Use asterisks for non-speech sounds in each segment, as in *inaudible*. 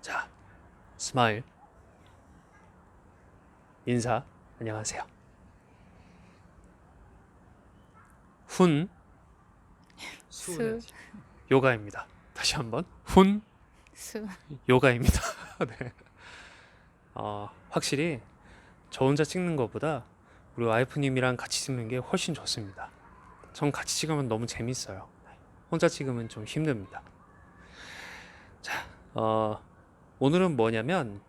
자, 스마일. 인사. 안녕하세요. 훈 수, 요가입니다. 다시 한번. 훈 수. 요가입니다. *laughs* 네. 어, 확실히 저 혼자 찍는 것보다 우리 와이프님이랑 같이 찍는 게 훨씬 좋습니다. 전 같이 찍으면 너무 재밌어요. 혼자 찍으면 좀 힘듭니다. 자, 어, 오늘은 뭐냐면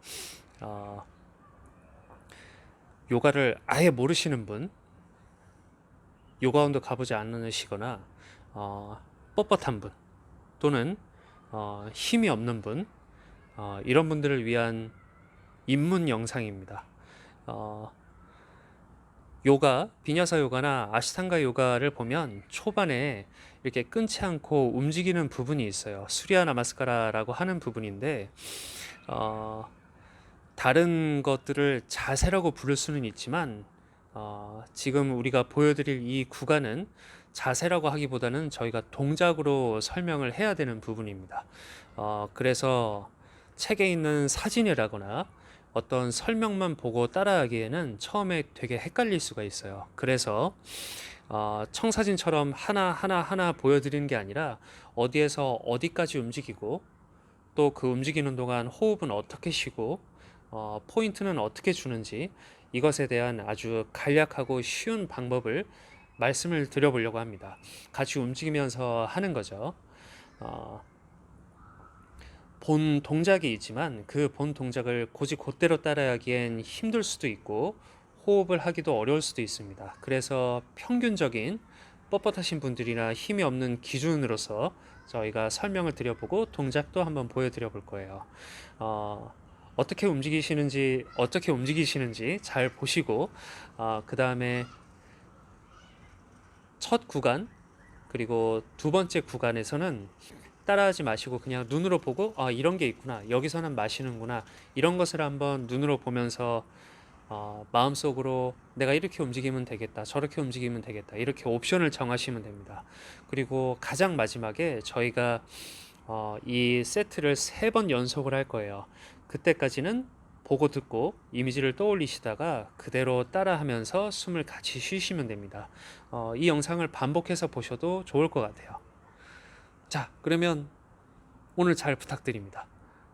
어, 요가를 아예 모르시는 분, 요가원도 가보지 않으시거나 어, 뻣뻣한 분 또는 어, 힘이 없는 분 어, 이런 분들을 위한 입문 영상입니다. 어, 요가, 비냐사 요가나 아시탄가 요가를 보면 초반에 이렇게 끊지 않고 움직이는 부분이 있어요. 수리아 나마스카라라고 하는 부분인데 어, 다른 것들을 자세라고 부를 수는 있지만 어, 지금 우리가 보여드릴 이 구간은 자세라고 하기보다는 저희가 동작으로 설명을 해야 되는 부분입니다. 어, 그래서 책에 있는 사진이라거나 어떤 설명만 보고 따라하기에는 처음에 되게 헷갈릴 수가 있어요. 그래서 어, 청사진처럼 하나 하나 하나 보여드리는 게 아니라 어디에서 어디까지 움직이고 또 그 움직이는 동안 호흡은 어떻게 쉬고 어, 포인트는 어떻게 주는지 이것에 대한 아주 간략하고 쉬운 방법을 말씀을 드려보려고 합니다. 같이 움직이면서 하는 거죠. 어, 본 동작이 있지만 그 본 동작을 고지 곧대로 따라하기엔 힘들 수도 있고 호흡을 하기도 어려울 수도 있습니다. 그래서 평균적인 뻣뻣하신 분들이나 힘이 없는 기준으로서 저희가 설명을 드려보고 동작도 한번 보여드려 볼 거예요. 어, 어떻게 움직이시는지 어떻게 움직이시는지 잘 보시고 어, 그 다음에 첫 구간 그리고 두 번째 구간에서는 따라하지 마시고 그냥 눈으로 보고 아 이런 게 있구나 여기서는 마시는구나 이런 것을 한번 눈으로 보면서 어, 마음속으로 내가 이렇게 움직이면 되겠다 저렇게 움직이면 되겠다 이렇게 옵션을 정하시면 됩니다 그리고 가장 마지막에 저희가 어, 이 세트를 세 번 연속을 할 거예요 그때까지는 보고 듣고 이미지를 떠올리시다가 그대로 따라하면서 숨을 같이 쉬시면 됩니다 어, 이 영상을 반복해서 보셔도 좋을 것 같아요 자, 그러면 오늘 잘 부탁드립니다.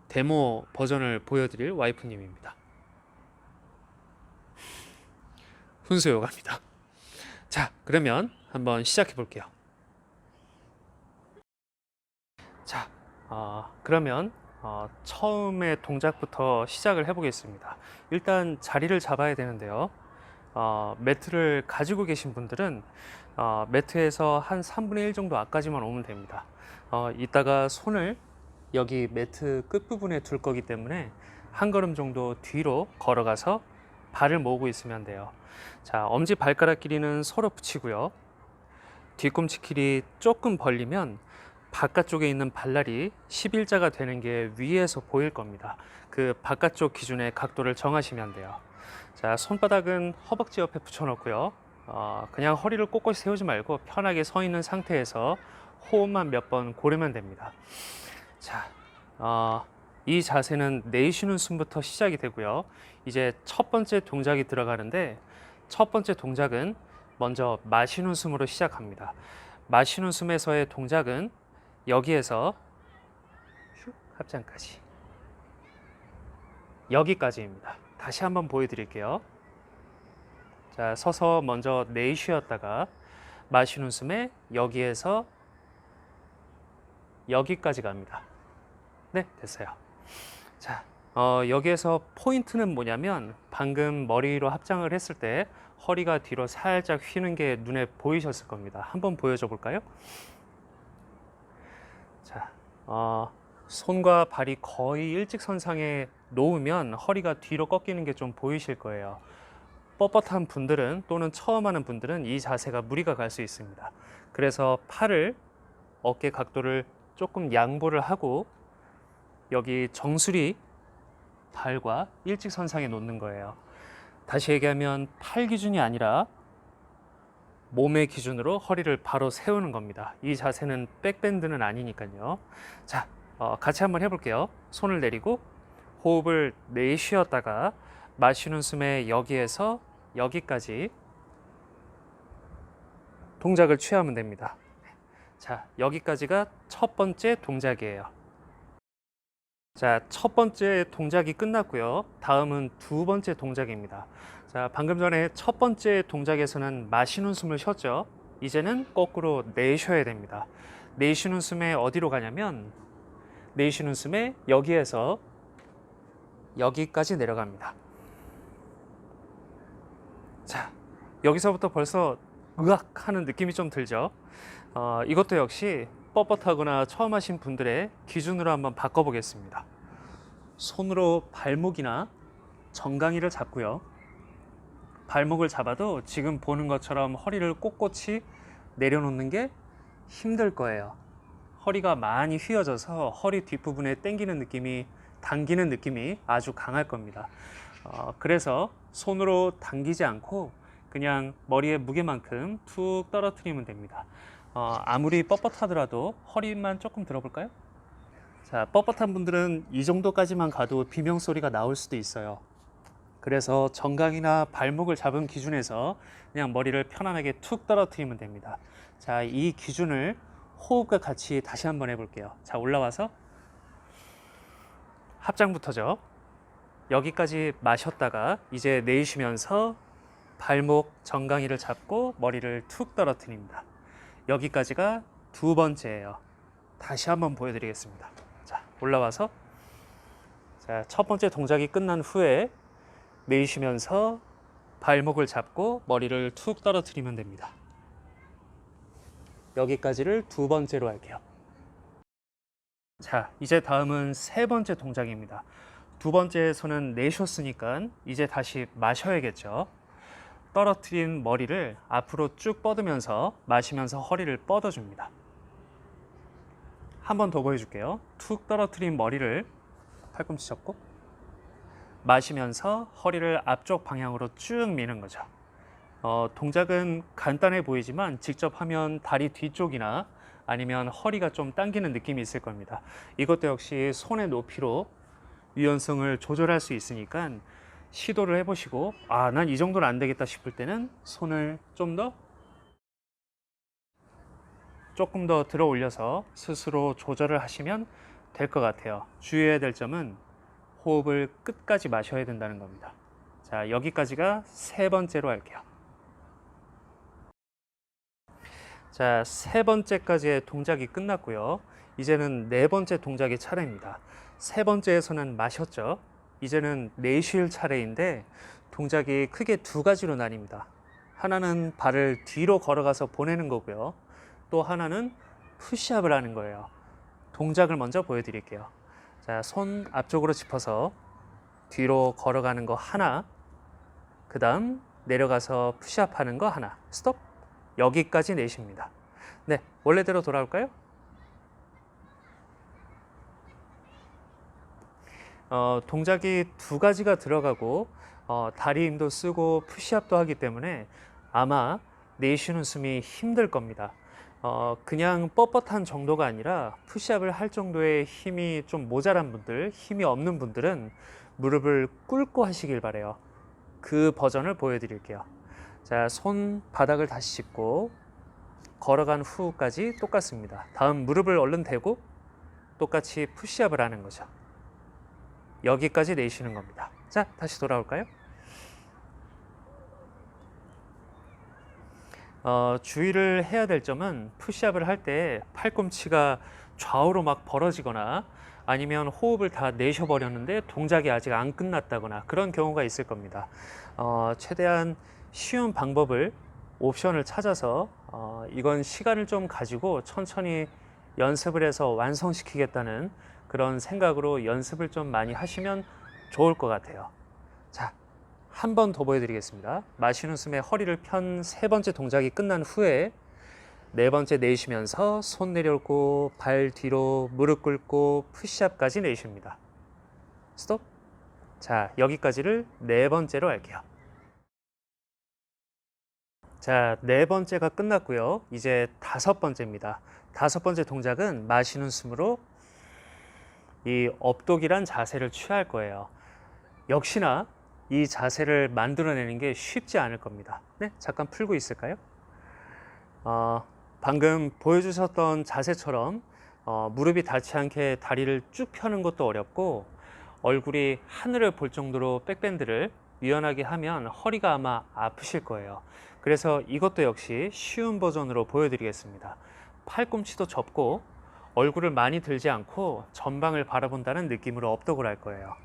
데모 버전을 보여드릴 와이프님입니다. 훈수 요가입니다. 자, 그러면 한번 시작해 볼게요. 자, 어, 그러면 어, 처음에 동작부터 시작을 해보겠습니다. 일단 자리를 잡아야 되는데요. 어, 매트를 가지고 계신 분들은 어, 매트에서 한 3분의 1 정도 앞까지만 오면 됩니다. 어, 이따가 손을 여기 매트 끝부분에 둘 거기 때문에 한 걸음 정도 뒤로 걸어가서 발을 모으고 있으면 돼요. 자, 엄지 발가락 길이는 서로 붙이고요. 뒤꿈치 길이 조금 벌리면 바깥쪽에 있는 발날이 11자가 되는 게 위에서 보일 겁니다. 그 바깥쪽 기준의 각도를 정하시면 돼요. 자, 손바닥은 허벅지 옆에 붙여놓고요. 어, 그냥 허리를 꼿꼿이 세우지 말고 편하게 서 있는 상태에서 호흡만 몇 번 고르면 됩니다. 자, 어, 이 자세는 내쉬는 숨부터 시작이 되고요. 이제 첫 번째 동작이 들어가는데 첫 번째 동작은 먼저 마시는 숨으로 시작합니다. 마시는 숨에서의 동작은 여기에서 슉 합장까지 여기까지입니다. 다시 한번 보여드릴게요. 자, 서서 먼저 내쉬었다가 마시는 숨에 여기에서 여기까지 갑니다. 네, 됐어요. 자, 어, 여기에서 포인트는 뭐냐면 방금 머리로 합장을 했을 때 허리가 뒤로 살짝 휘는 게 눈에 보이셨을 겁니다. 한번 보여줘 볼까요? 자, 어, 손과 발이 거의 일직선상에 놓으면 허리가 뒤로 꺾이는 게 좀 보이실 거예요. 뻣뻣한 분들은 또는 처음 하는 분들은 이 자세가 무리가 갈 수 있습니다. 그래서 팔을 어깨 각도를 조금 양보를 하고 여기 정수리 발과 일직선상에 놓는 거예요. 다시 얘기하면 팔 기준이 아니라 몸의 기준으로 허리를 바로 세우는 겁니다. 이 자세는 백밴드는 아니니까요. 자, 어, 같이 한번 해볼게요. 손을 내리고 호흡을 내쉬었다가 마시는 숨에 여기에서 여기까지 동작을 취하면 됩니다. 자, 여기까지가 첫 번째 동작이에요. 자, 첫 번째 동작이 끝났고요. 다음은 두 번째 동작입니다. 자, 방금 전에 첫 번째 동작에서는 마시는 숨을 쉬었죠. 이제는 거꾸로 내쉬어야 됩니다. 내쉬는 숨에 어디로 가냐면 내쉬는 숨에 여기에서 여기까지 내려갑니다. 자, 여기서부터 벌써 으악 하는 느낌이 좀 들죠. 어, 이것도 역시 뻣뻣하거나 처음 하신 분들의 기준으로 한번 바꿔보겠습니다. 손으로 발목이나 정강이를 잡고요. 발목을 잡아도 지금 보는 것처럼 허리를 꼿꼿이 내려놓는 게 힘들 거예요. 허리가 많이 휘어져서 허리 뒷부분에 당기는 느낌이 당기는 느낌이 아주 강할 겁니다. 어, 그래서 손으로 당기지 않고 그냥 머리의 무게만큼 툭 떨어뜨리면 됩니다. 어, 아무리 뻣뻣하더라도 허리만 조금 들어볼까요? 자, 뻣뻣한 분들은 이 정도까지만 가도 비명 소리가 나올 수도 있어요. 그래서 정강이나 발목을 잡은 기준에서 그냥 머리를 편안하게 툭 떨어뜨리면 됩니다. 자, 이 기준을 호흡과 같이 다시 한번 해볼게요. 자, 올라와서 합장부터죠. 여기까지 마셨다가 이제 내쉬면서 발목 정강이를 잡고 머리를 툭 떨어뜨립니다. 여기까지가 두 번째예요. 다시 한번 보여드리겠습니다. 자, 올라와서 자, 첫 번째 동작이 끝난 후에 내쉬면서 발목을 잡고 머리를 툭 떨어뜨리면 됩니다. 여기까지를 두 번째로 할게요. 자, 이제 다음은 세 번째 동작입니다. 두 번째에서는 내쉬었으니까 이제 다시 마셔야겠죠. 떨어뜨린 머리를 앞으로 쭉 뻗으면서 마시면서 허리를 뻗어줍니다. 한 번 더 보여줄게요. 툭 떨어뜨린 머리를 팔꿈치 접고 마시면서 허리를 앞쪽 방향으로 쭉 미는 거죠. 어, 동작은 간단해 보이지만 직접 하면 다리 뒤쪽이나 아니면 허리가 좀 당기는 느낌이 있을 겁니다. 이것도 역시 손의 높이로 유연성을 조절할 수 있으니까 시도를 해보시고 아 난 이 정도는 안 되겠다 싶을 때는 손을 좀 더 조금 더 들어 올려서 스스로 조절을 하시면 될 것 같아요. 주의해야 될 점은 호흡을 끝까지 마셔야 된다는 겁니다. 자 여기까지가 세 번째로 할게요. 자, 세 번째까지의 동작이 끝났고요. 이제는 네 번째 동작이 차례입니다. 세 번째에서는 마셨죠. 이제는 내쉴 차례인데 동작이 크게 두 가지로 나뉩니다. 하나는 발을 뒤로 걸어가서 보내는 거고요. 또 하나는 푸시업을 하는 거예요. 동작을 먼저 보여드릴게요. 자, 손 앞쪽으로 짚어서 뒤로 걸어가는 거 하나, 그 다음 내려가서 푸시업 하는 거 하나. 스톱. 여기까지 내쉽니다. 네, 원래대로 돌아올까요? 어, 동작이 두 가지가 들어가고 어, 다리 힘도 쓰고 푸시업도 하기 때문에 아마 내쉬는 숨이 힘들 겁니다. 어, 그냥 뻣뻣한 정도가 아니라 푸시업을 할 정도의 힘이 좀 모자란 분들, 힘이 없는 분들은 무릎을 꿇고 하시길 바래요. 그 버전을 보여드릴게요. 자, 손 바닥을 다시 짚고 걸어간 후까지 똑같습니다. 다음 무릎을 얼른 대고 똑같이 푸시업을 하는 거죠. 여기까지 내쉬는 겁니다. 자, 다시 돌아올까요? 어, 주의를 해야 될 점은 푸시업을 할 때 팔꿈치가 좌우로 막 벌어지거나 아니면 호흡을 다 내셔버렸는데 동작이 아직 안 끝났다거나 그런 경우가 있을 겁니다. 어, 최대한 쉬운 방법을 옵션을 찾아서 어, 이건 시간을 좀 가지고 천천히 연습을 해서 완성시키겠다는 그런 생각으로 연습을 좀 많이 하시면 좋을 것 같아요. 자, 한 번 더 보여드리겠습니다. 마시는 숨에 허리를 편 세 번째 동작이 끝난 후에 네 번째 내쉬면서 손 내려올고 발 뒤로 무릎 꿇고 푸시업까지 내쉽니다. 스톱. 자, 여기까지를 네 번째로 할게요. 자, 네 번째가 끝났고요. 이제 다섯 번째입니다. 다섯 번째 동작은 마시는 숨으로 이 업독이란 자세를 취할 거예요. 역시나 이 자세를 만들어내는 게 쉽지 않을 겁니다. 네, 잠깐 풀고 있을까요? 어, 방금 보여주셨던 자세처럼 어, 무릎이 닿지 않게 다리를 쭉 펴는 것도 어렵고 얼굴이 하늘을 볼 정도로 백밴드를 유연하게 하면 허리가 아마 아프실 거예요. 그래서 이것도 역시 쉬운 버전으로 보여드리겠습니다. 팔꿈치도 접고 얼굴을 많이 들지 않고 전방을 바라본다는 느낌으로 업독을 할 거예요.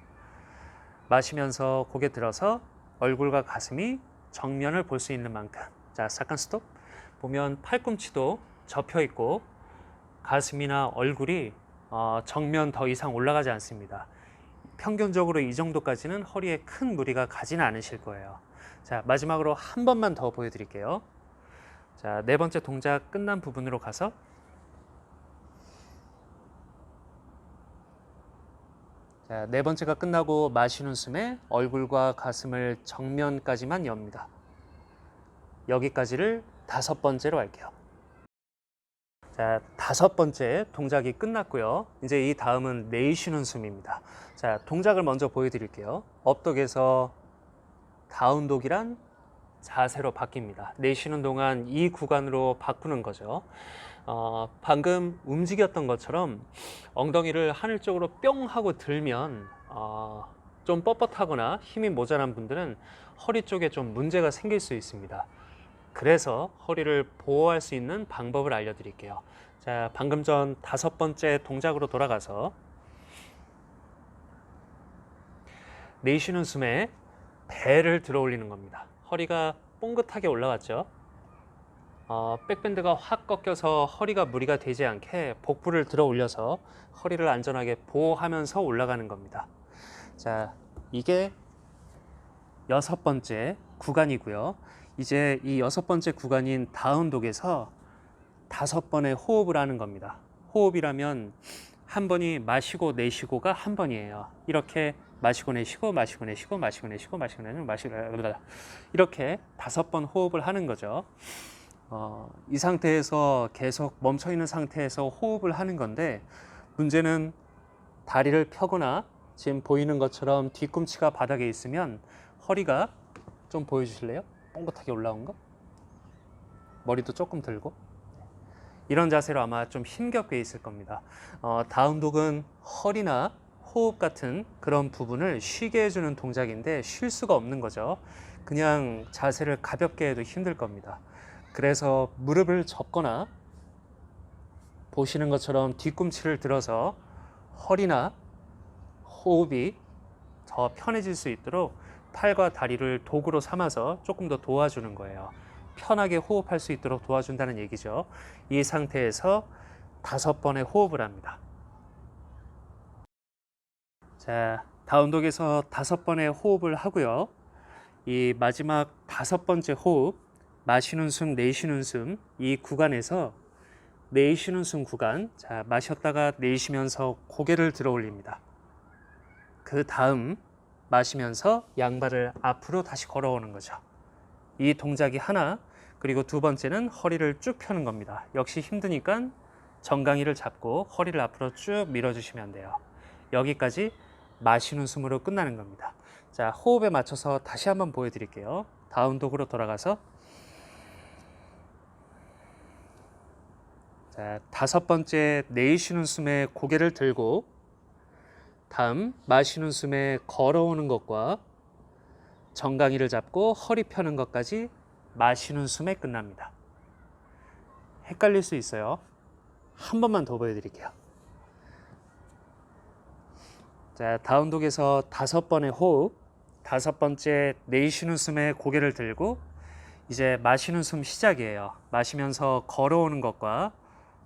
마시면서 고개 들어서 얼굴과 가슴이 정면을 볼 수 있는 만큼. 자, 잠깐 스톱. 보면 팔꿈치도 접혀 있고 가슴이나 얼굴이 어, 정면 더 이상 올라가지 않습니다. 평균적으로 이 정도까지는 허리에 큰 무리가 가지는 않으실 거예요. 자, 마지막으로 한 번만 더 보여드릴게요. 자, 네 번째 동작 끝난 부분으로 가서 자, 네 번째가 끝나고 마시는 숨에 얼굴과 가슴을 정면까지만 엽니다. 여기까지를 다섯 번째로 할게요. 자, 다섯 번째 동작이 끝났고요. 이제 이 다음은 내쉬는 숨입니다. 자, 동작을 먼저 보여드릴게요. 업독에서 다운독이란 자세로 바뀝니다. 내쉬는 동안 이 구간으로 바꾸는 거죠. 어, 방금 움직였던 것처럼 엉덩이를 하늘 쪽으로 뿅 하고 들면 어, 좀 뻣뻣하거나 힘이 모자란 분들은 허리 쪽에 좀 문제가 생길 수 있습니다. 그래서 허리를 보호할 수 있는 방법을 알려드릴게요. 자, 방금 전 다섯 번째 동작으로 돌아가서 내쉬는 숨에 배를 들어 올리는 겁니다. 허리가 뽕긋하게 올라갔죠. 어, 백밴드가 확 꺾여서 허리가 무리가 되지 않게 복부를 들어 올려서 허리를 안전하게 보호하면서 올라가는 겁니다. 자, 이게 여섯 번째 구간이고요. 이제 이 여섯 번째 구간인 다운독에서 다섯 번의 호흡을 하는 겁니다. 호흡이라면 한 번이 마시고 내쉬고가 한 번이에요. 이렇게 마시고 내쉬고 마시고 내쉬고 마시고 내쉬고 마시고 내쉬고 마시고 이렇게 다섯 번 호흡을 하는 거죠. 어, 이 상태에서 계속 멈춰 있는 상태에서 호흡을 하는 건데 문제는 다리를 펴거나 지금 보이는 것처럼 뒤꿈치가 바닥에 있으면 허리가 좀 보여주실래요? 뻥긋하게 올라온 거? 머리도 조금 들고 이런 자세로 아마 좀 힘겹게 있을 겁니다. 어, 다운독은 허리나 호흡 같은 그런 부분을 쉬게 해주는 동작인데 쉴 수가 없는 거죠. 그냥 자세를 가볍게 해도 힘들 겁니다. 그래서 무릎을 접거나 보시는 것처럼 뒤꿈치를 들어서 허리나 호흡이 더 편해질 수 있도록 팔과 다리를 도구로 삼아서 조금 더 도와주는 거예요. 편하게 호흡할 수 있도록 도와준다는 얘기죠. 이 상태에서 다섯 번의 호흡을 합니다. 자, 다운독에서 다섯 번의 호흡을 하고요. 이 마지막 다섯 번째 호흡, 마시는 숨, 내쉬는 숨, 이 구간에서 내쉬는 숨 구간, 자, 마셨다가 내쉬면서 고개를 들어 올립니다. 그 다음, 마시면서 양발을 앞으로 다시 걸어오는 거죠. 이 동작이 하나, 그리고 두 번째는 허리를 쭉 펴는 겁니다. 역시 힘드니까 정강이를 잡고 허리를 앞으로 쭉 밀어주시면 돼요. 여기까지 마시는 숨으로 끝나는 겁니다. 자, 호흡에 맞춰서 다시 한번 보여드릴게요. 다운독으로 돌아가서 다섯 번째 내쉬는 숨에 고개를 들고 다음 마시는 숨에 걸어오는 것과 정강이를 잡고 허리 펴는 것까지 마시는 숨에 끝납니다. 헷갈릴 수 있어요. 한 번만 더 보여드릴게요. 자, 다운독에서 다섯 번의 호흡, 다섯 번째 내쉬는 숨에 고개를 들고 이제 마시는 숨 시작이에요. 마시면서 걸어오는 것과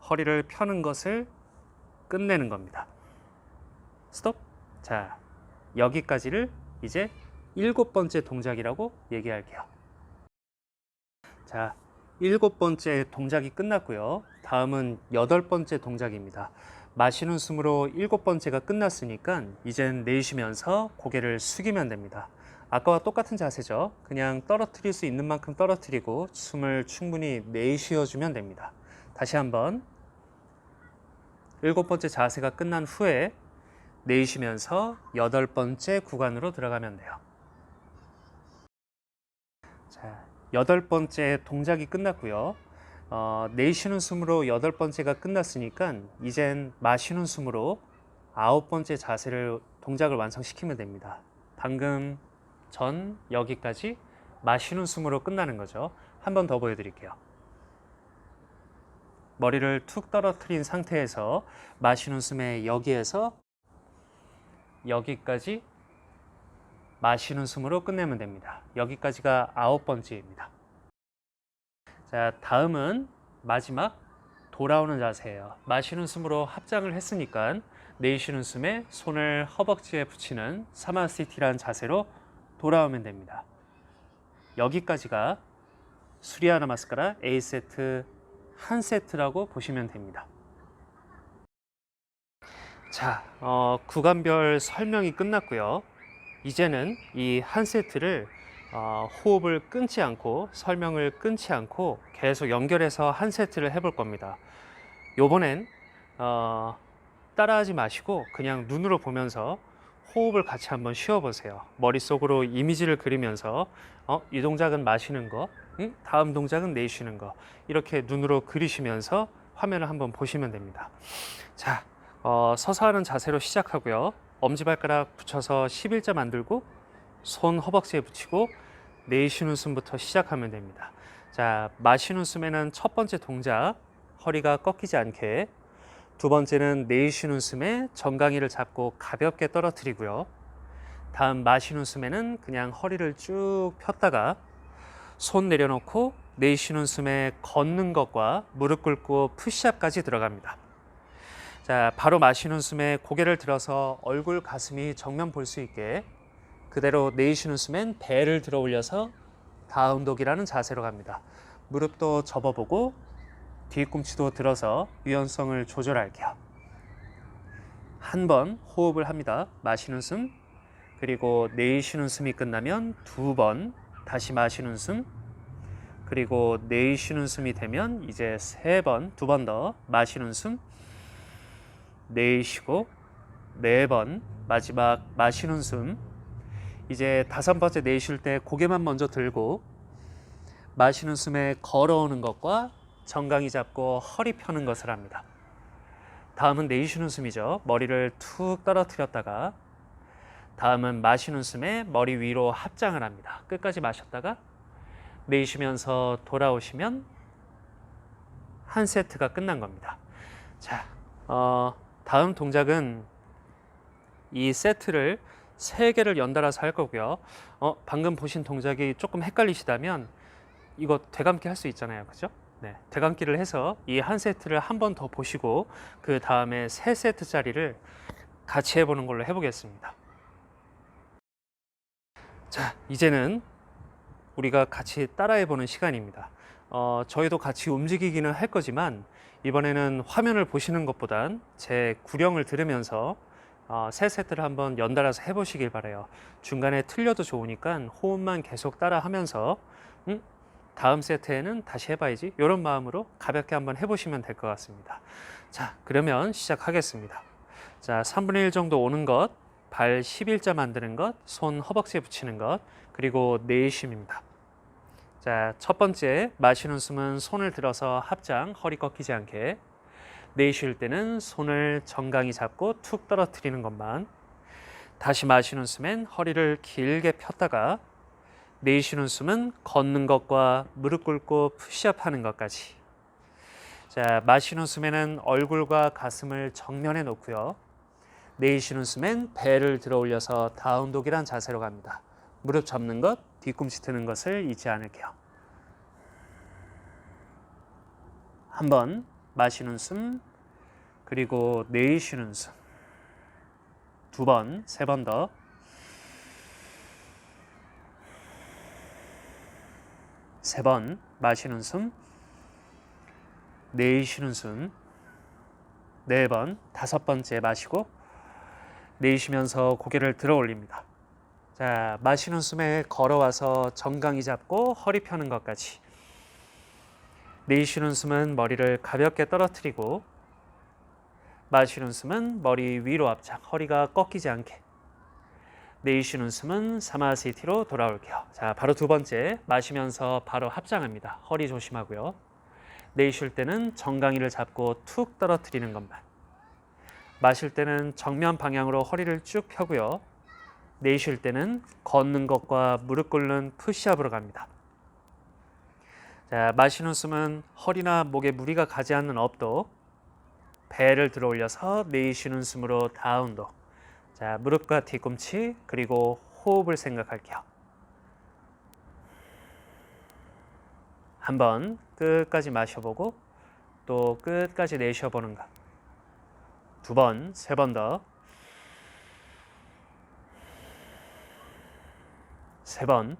허리를 펴는 것을 끝내는 겁니다. 스톱. 자, 여기까지를 이제 일곱 번째 동작이라고 얘기할게요. 자, 일곱 번째 동작이 끝났고요. 다음은 여덟 번째 동작입니다. 마시는 숨으로 일곱 번째가 끝났으니까 이젠 내쉬면서 고개를 숙이면 됩니다. 아까와 똑같은 자세죠. 그냥 떨어뜨릴 수 있는 만큼 떨어뜨리고 숨을 충분히 내쉬어 주면 됩니다. 다시 한번 일곱 번째 자세가 끝난 후에 내쉬면서 여덟 번째 구간으로 들어가면 돼요. 자, 여덟 번째 동작이 끝났고요. 어, 내쉬는 숨으로 여덟 번째가 끝났으니까 이젠 마시는 숨으로 아홉 번째 자세를 동작을 완성시키면 됩니다. 방금 전 여기까지 마시는 숨으로 끝나는 거죠. 한 번 더 보여드릴게요. 머리를 툭 떨어뜨린 상태에서 마시는 숨에 여기에서 여기까지 마시는 숨으로 끝내면 됩니다. 여기까지가 아홉 번째입니다. 자, 다음은 마지막 돌아오는 자세예요. 마시는 숨으로 합장을 했으니까 내쉬는 숨에 손을 허벅지에 붙이는 사마시티라는 자세로 돌아오면 됩니다. 여기까지가 수리아 나 마스카라 A 세트 한 세트라고 보시면 됩니다. 자, 어, 구간별 설명이 끝났고요. 이제는 이 한 세트를 어, 호흡을 끊지 않고 설명을 끊지 않고 계속 연결해서 한 세트를 해볼 겁니다. 요번엔 어, 따라하지 마시고 그냥 눈으로 보면서 호흡을 같이 한번 쉬어보세요. 머릿속으로 이미지를 그리면서 어, 이 동작은 마시는 거, 응? 다음 동작은 내쉬는 거 이렇게 눈으로 그리시면서 화면을 한번 보시면 됩니다. 자, 어, 서서 하는 자세로 시작하고요. 엄지발가락 붙여서 11자 만들고 손 허벅지에 붙이고 내쉬는 숨부터 시작하면 됩니다. 자, 마시는 숨에는 첫 번째 동작 허리가 꺾이지 않게 두 번째는 내쉬는 숨에 정강이를 잡고 가볍게 떨어뜨리고요. 다음 마시는 숨에는 그냥 허리를 쭉 폈다가 손 내려놓고 내쉬는 숨에 걷는 것과 무릎 꿇고 푸시업까지 들어갑니다. 자, 바로 마시는 숨에 고개를 들어서 얼굴 가슴이 정면 볼 수 있게 그대로 내쉬는 숨엔 배를 들어 올려서 다운독이라는 자세로 갑니다. 무릎도 접어보고 뒤꿈치도 들어서 유연성을 조절할게요. 한 번 호흡을 합니다. 마시는 숨, 그리고 내쉬는 숨이 끝나면 두 번 다시 마시는 숨, 그리고 내쉬는 숨이 되면 이제 세 번, 두 번 더 마시는 숨, 내쉬고 네 번 마지막 마시는 숨, 이제 다섯 번째 내쉴 때 고개만 먼저 들고 마시는 숨에 걸어오는 것과 정강이 잡고 허리 펴는 것을 합니다. 다음은 내쉬는 숨이죠. 머리를 툭 떨어뜨렸다가 다음은 마시는 숨에 머리 위로 합장을 합니다. 끝까지 마셨다가 내쉬면서 돌아오시면 한 세트가 끝난 겁니다. 자, 어, 다음 동작은 이 세트를 세 개를 연달아서 할 거고요. 어, 방금 보신 동작이 조금 헷갈리시다면 이거 되감기 할 수 있잖아요. 그죠? 네. 되감기를 해서 이 한 세트를 한 번 더 보시고 그 다음에 세 세트짜리를 같이 해보는 걸로 해보겠습니다. 자, 이제는 우리가 같이 따라해 보는 시간입니다. 어, 저희도 같이 움직이기는 할 거지만 이번에는 화면을 보시는 것보단 제 구령을 들으면서 어, 세 세트를 한번 연달아서 해보시길 바래요. 중간에 틀려도 좋으니까 호흡만 계속 따라하면서 음, 다음 세트에는 다시 해봐야지 이런 마음으로 가볍게 한번 해보시면 될 것 같습니다. 자, 그러면 시작하겠습니다. 자, 3분의 1 정도 오는 것, 발 11자 만드는 것, 손 허벅지에 붙이는 것, 그리고 내쉬입니다. 자, 첫 번째 마시는 숨은 손을 들어서 합장, 허리 꺾이지 않게. 내쉴 때는 손을 정강히 잡고 툭 떨어뜨리는 것만. 다시 마시는 숨엔 허리를 길게 폈다가 내쉬는 숨은 걷는 것과 무릎 꿇고 푸시업 하는 것까지. 자, 마시는 숨에는 얼굴과 가슴을 정면에 놓고요. 내쉬는 숨엔 배를 들어 올려서 다운독이란 자세로 갑니다. 무릎 접는 것, 뒤꿈치 트는 것을 잊지 않을게요. 한번 마시는 숨, 그리고 내쉬는 숨. 두 번, 세 번 더. 세 번 마시는 숨, 내쉬는 숨, 네 번, 다섯 번째 마시고 내쉬면서 고개를 들어 올립니다. 자, 마시는 숨에 걸어와서 정강이 잡고 허리 펴는 것까지. 내쉬는 숨은 머리를 가볍게 떨어뜨리고 마시는 숨은 머리 위로 압착, 허리가 꺾이지 않게. 내쉬는 숨은 사마시티로 돌아올게요. 자, 바로 두 번째 마시면서 바로 합장합니다. 허리 조심하고요. 내쉴 때는 정강이를 잡고 툭 떨어뜨리는 것만. 마실 때는 정면 방향으로 허리를 쭉 펴고요. 내쉴 때는 걷는 것과 무릎 꿇는 푸시업으로 갑니다. 자, 마시는 숨은 허리나 목에 무리가 가지 않는 업도 배를 들어 올려서 내쉬는 숨으로 다운도 자, 무릎과 뒤꿈치 그리고 호흡을 생각할게요. 한번 끝까지 마셔보고 또 끝까지 내쉬어보는 것. 두 번, 세 번 더. 세 번.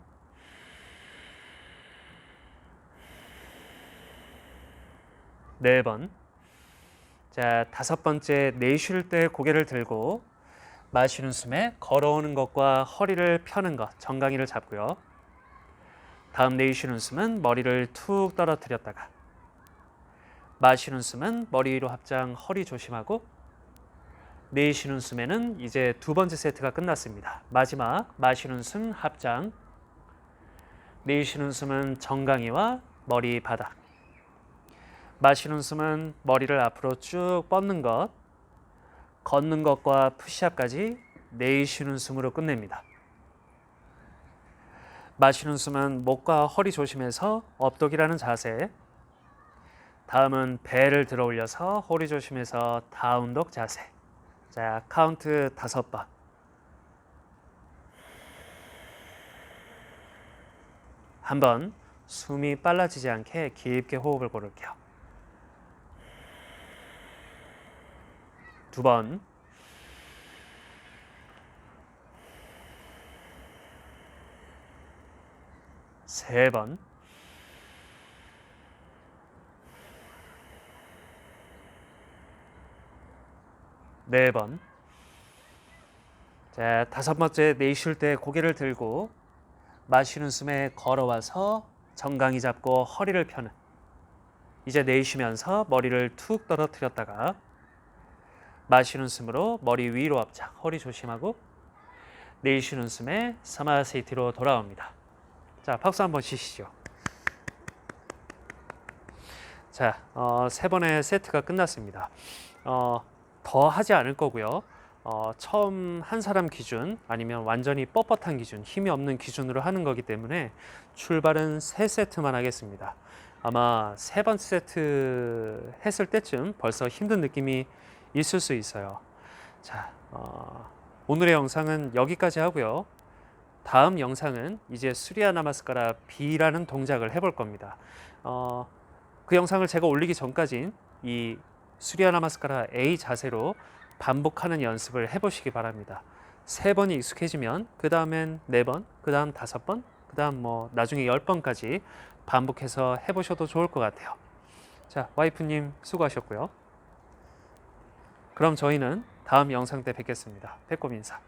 네 번. 자, 다섯 번째 내쉴 때 고개를 들고 마시는 숨에 걸어오는 것과 허리를 펴는 것, 정강이를 잡고요. 다음 내쉬는 숨은 머리를 툭 떨어뜨렸다가 마시는 숨은 머리 위로 합장, 허리 조심하고 내쉬는 숨에는 이제 두 번째 세트가 끝났습니다. 마지막 마시는 숨 합장, 내쉬는 숨은 정강이와 머리 바닥. 마시는 숨은 머리를 앞으로 쭉 뻗는 것, 걷는 것과 푸시업까지 내쉬는 숨으로 끝냅니다. 마시는 숨은 목과 허리 조심해서 업독이라는 자세. 다음은 배를 들어 올려서 허리 조심해서 다운독 자세. 자, 카운트 다섯 번. 한번 숨이 빨라지지 않게 깊게 호흡을 고를게요. 두 번. 세 번. 네 번. 자, 다섯 번째 내쉴 때 고개를 들고 마시는 숨에 걸어와서 정강이 잡고 허리를 펴는 이제 내쉬면서 머리를 툭 떨어뜨렸다가 마시는 숨으로 머리 위로 압착, 허리 조심하고 내쉬는 숨에 사마세이티로 돌아옵니다. 자, 박수 한번 치시죠. 자, 어, 세 번의 세트가 끝났습니다. 어, 더 하지 않을 거고요. 어, 처음 한 사람 기준 아니면 완전히 뻣뻣한 기준, 힘이 없는 기준으로 하는 거기 때문에 출발은 세 세트만 하겠습니다. 아마 세 번째 세트 했을 때쯤 벌써 힘든 느낌이 있을 수 있어요. 자, 어, 오늘의 영상은 여기까지 하고요. 다음 영상은 이제 수리아 나마스카라 B라는 동작을 해볼 겁니다. 어, 그 영상을 제가 올리기 전까진 이 수리아 나 마스카라 A 자세로 반복하는 연습을 해보시기 바랍니다. 세 번이 익숙해지면 그 다음엔 네 번, 그 다음 다섯 번, 그 다음 뭐 나중에 열 번까지 반복해서 해보셔도 좋을 것 같아요. 자, 와이프님 수고하셨고요. 그럼 저희는 다음 영상 때 뵙겠습니다. 배꼽 인사.